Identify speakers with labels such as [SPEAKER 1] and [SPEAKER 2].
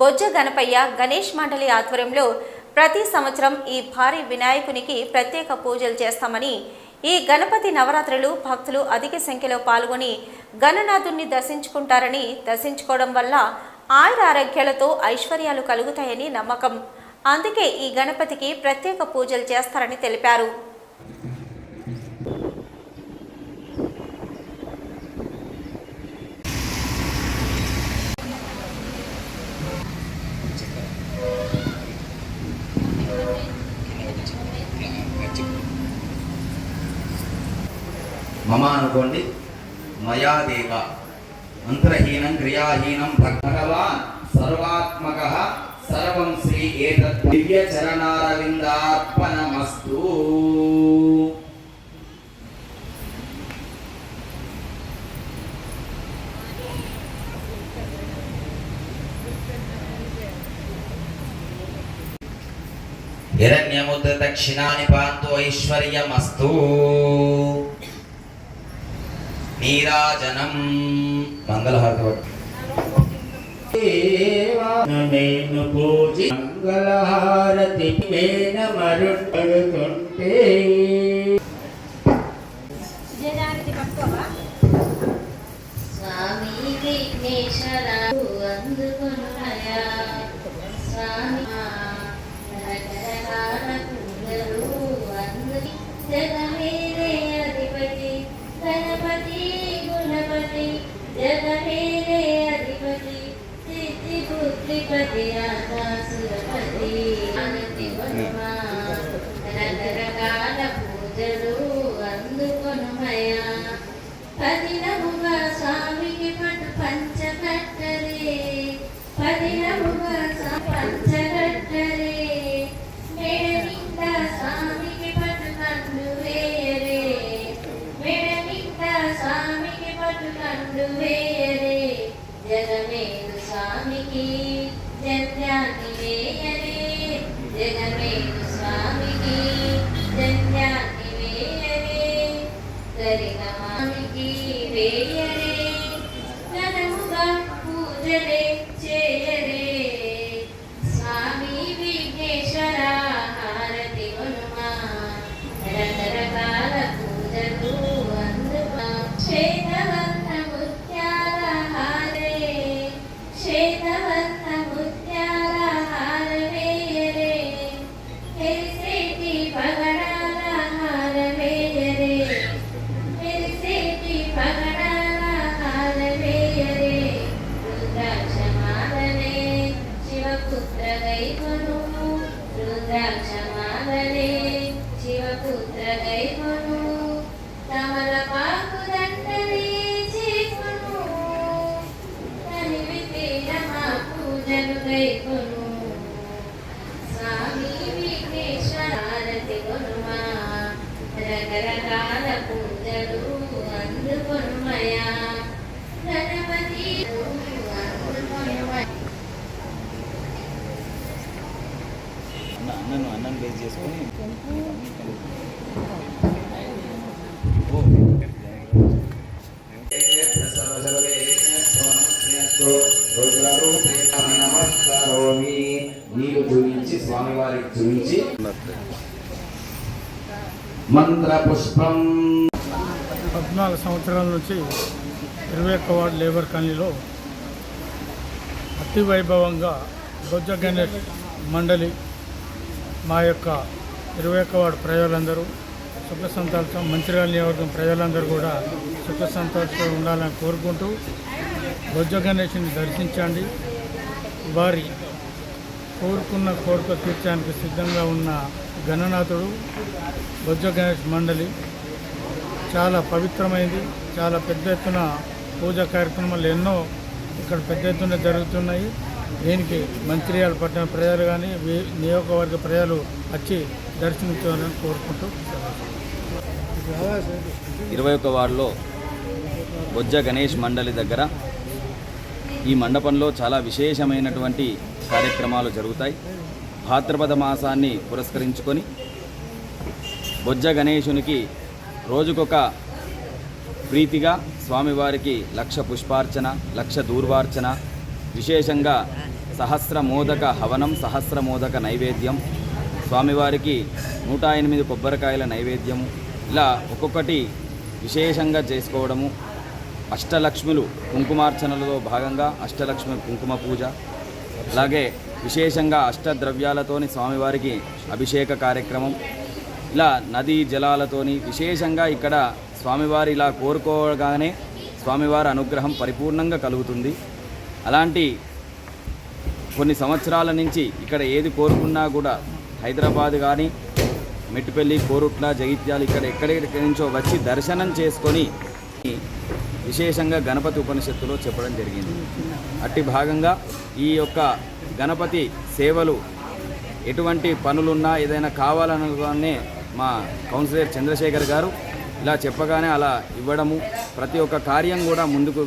[SPEAKER 1] బొజ్జ గణపయ్య గణేష్ మండలి ఆధ్వర్యంలో ప్రతి సంవత్సరం ఈ భారీ వినాయకునికి ప్రత్యేక పూజలు చేస్తామని ఈ గణపతి నవరాత్రులు భక్తులు అధిక సంఖ్యలో పాల్గొని గణనాథుణ్ణి దర్శించుకుంటారని దర్శించుకోవడం వల్ల ఆయుర ఆరోగ్యాలతో ఐశ్వర్యాలు కలుగుతాయని నమ్మకం. అందుకే ఈ గణపతికి ప్రత్యేక పూజలు చేస్తారని తెలిపారు.
[SPEAKER 2] మమ అనుకోండి మయాదేవ అంతరహీనం క్రియాహీనం భగవాన్ సర్వాత్మక సర్వం శ్రీ ఏతత్ దివ్య చరణారవిందార్పణమస్తు. హిరణ్యముద్ర దక్షిణాని పాంతో ఐశ్వర్యమస్తు. నీరాజనం. మంగళహారతి.
[SPEAKER 3] నేను పూజి. మంగళహారతి మేన మరుంటే
[SPEAKER 4] స్వామి విఘ్నేశ్వర అందుకున్నయా స్వామి రకరకాల గుణపతి జగమేరే అధిపతి సిద్ధి బుద్ధిపతి ఆకాశురపతి అనతి రకరకాల పూజలు అందుకొనుమయా పదినముగా స్వామికి జన్యాన్ని వేయరే జగమేలు స్వామికి జన్యాన్ని వేయరే గరిగమానికి వేయరే ఘనముగా పూజలే రకరకాల పూజలు అందుకొనుమయా గణపతి
[SPEAKER 5] అన్నను అన్నం బేస్ చేసుకొని
[SPEAKER 2] నీరు చూపించి స్వామివారికి చూపించి మంత్రపుష్పం.
[SPEAKER 6] పద్నాలుగు సంవత్సరాల నుంచి ఇరవై ఒక్క వార్డు లేబర్ కాలనీలో అతి వైభవంగా బొజ్జ గణేష్ మండలి మా యొక్క ఇరవై ఒక్క వార్డు ప్రజలందరూ సుఖ సంతోషం మంచిర్యాల నియోజకవర్గం ప్రజలందరూ కూడా సుఖ సంతోషంగా ఉండాలని కోరుకుంటూ బొజ్జ గణేష్ని దర్శించండి. వారి కోరుకున్న కోరిక తీర్చడానికి సిద్ధంగా ఉన్న గణనాథుడు బొజ్జ గణేష్ మండలి చాలా పవిత్రమైంది. చాలా పెద్ద ఎత్తున పూజా కార్యక్రమాలు ఎన్నో ఇక్కడ పెద్ద ఎత్తున జరుగుతున్నాయి. దీనికి మంత్రియాల పట్టణ ప్రజలు కానీ వి- నియోజకవర్గ ప్రజలు వచ్చి దర్శించాలని కోరుకుంటూ
[SPEAKER 5] ఇరవై ఒక్క వార్డులో బొజ్జ గణేష్ మండలి దగ్గర ఈ మండపంలో చాలా విశేషమైనటువంటి కార్యక్రమాలు జరుగుతాయి. భాద్రపద మాసాన్ని పురస్కరించుకొని బొజ్జ గణేశునికి రోజుకొక ప్రీతిగా స్వామివారికి లక్ష పుష్పార్చన లక్ష దూర్వార్చన విశేషంగా సహస్ర మోదక హవనం సహస్ర మోదక నైవేద్యం స్వామివారికి నూట ఎనిమిది కొబ్బరికాయల నైవేద్యము ఇలా ఒక్కొక్కటి విశేషంగా చేసుకోవడము. అష్టలక్ష్ములు కుంకుమార్చనలలో భాగంగా అష్టలక్ష్మి కుంకుమ పూజ అలాగే విశేషంగా అష్టద్రవ్యాలతోని స్వామివారికి అభిషేక కార్యక్రమం ఇలా నదీ జలాలతోని విశేషంగా ఇక్కడ స్వామివారి ఇలా కోరుకోగానే స్వామివారి అనుగ్రహం పరిపూర్ణంగా కలుగుతుంది. అలాంటి కొన్ని సంవత్సరాల నుంచి ఇక్కడ ఏది కోరుకున్నా కూడా హైదరాబాద్ కానీ మెట్టుపల్లి కోరుట్ల జగిత్యాలు ఇక్కడ ఎక్కడెక్కడి నుంచో వచ్చి దర్శనం చేసుకొని విశేషంగా గణపతి ఉపనిషత్తులో చెప్పడం జరిగింది. అట్టి భాగంగా ఈ యొక్క గణపతి సేవలు ఎటువంటి పనులున్నా ఏదైనా కావాలనగానే మా కౌన్సిలర్ చంద్రశేఖర్ గారు ఇలా చెప్పగానే అలా ఇవ్వడము ప్రతి ఒక్క కార్యం కూడా ముందుకు